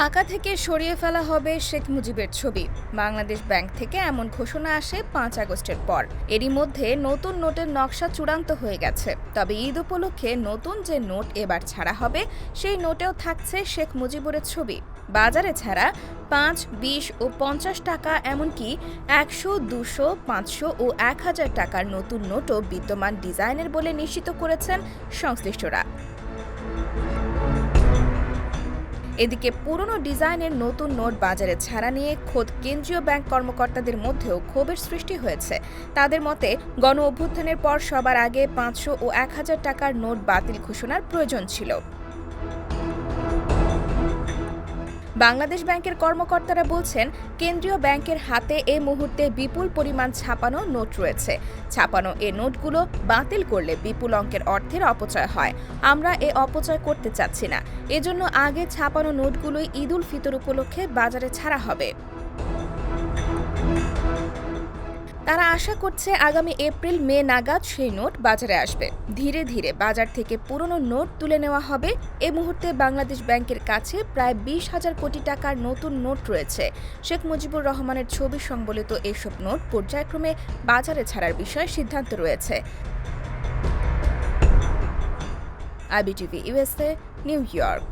টাকা থেকে সরিয়ে ফেলা হবে শেখ মুজিবের ছবি। বাংলাদেশ ব্যাংক থেকে এমন ঘোষণা আসে পাঁচ আগস্টের পর। এরই মধ্যে নতুন নোটের নকশা চূড়ান্ত হয়ে গেছে। তবে ঈদ উপলক্ষে নতুন যে নোট এবার ছাড়া হবে, সেই নোটেও থাকছে শেখ মুজিবুরের ছবি। বাজারে ছাড়া পাঁচ, বিশ ও পঞ্চাশ টাকা, এমনকি একশো, দুশো, পাঁচশো ও এক হাজার টাকার নতুন নোটও বিদ্যমান ডিজাইনের বলে নিশ্চিত করেছেন সংশ্লিষ্টরা। এদিকে পুরনো ডিজাইনের নতুন নোট বাজারে ছাড়া নিয়ে খোদ কেন্দ্রীয় ব্যাংক কর্মকর্তাদের মধ্যেও ক্ষোভের সৃষ্টি হয়েছে। তাদের মতে গণ অভ্যুত্থানের পর সবার আগে পাঁচশো ও এক হাজার টাকার নোট বাতিল ঘোষণার প্রয়োজন ছিল। বাংলাদেশ ব্যাংকের কর্মকর্তারা বলছেন, কেন্দ্রীয় ব্যাংকের হাতে এ মুহূর্তে বিপুল পরিমাণ ছাপানো নোট রয়েছে। ছাপানো এ নোটগুলো বাতিল করলে বিপুল অঙ্কের অর্থের অপচয় হয়। আমরা এ অপচয় করতে চাচ্ছি না। এজন্য আগে ছাপানো নোটগুলোই ঈদুল ফিতর উপলক্ষে বাজারে ছাড়া হবে। তারা আশা করছে আগামী এপ্রিল মে নাগাদ সেই নোট বাজারে আসবে। ধীরে ধীরে বাজার থেকে পুরনো নোট তুলে নেওয়া হবে। এ মুহূর্তে বাংলাদেশ ব্যাংকের কাছে প্রায় বিশ হাজার কোটি টাকার নতুন নোট রয়েছে। শেখ মুজিবুর রহমানের ছবি সংবলিত এসব নোট পর্যায়ক্রমে বাজারে ছাড়ার বিষয়ে সিদ্ধান্ত রয়েছে। IBTV USA New York.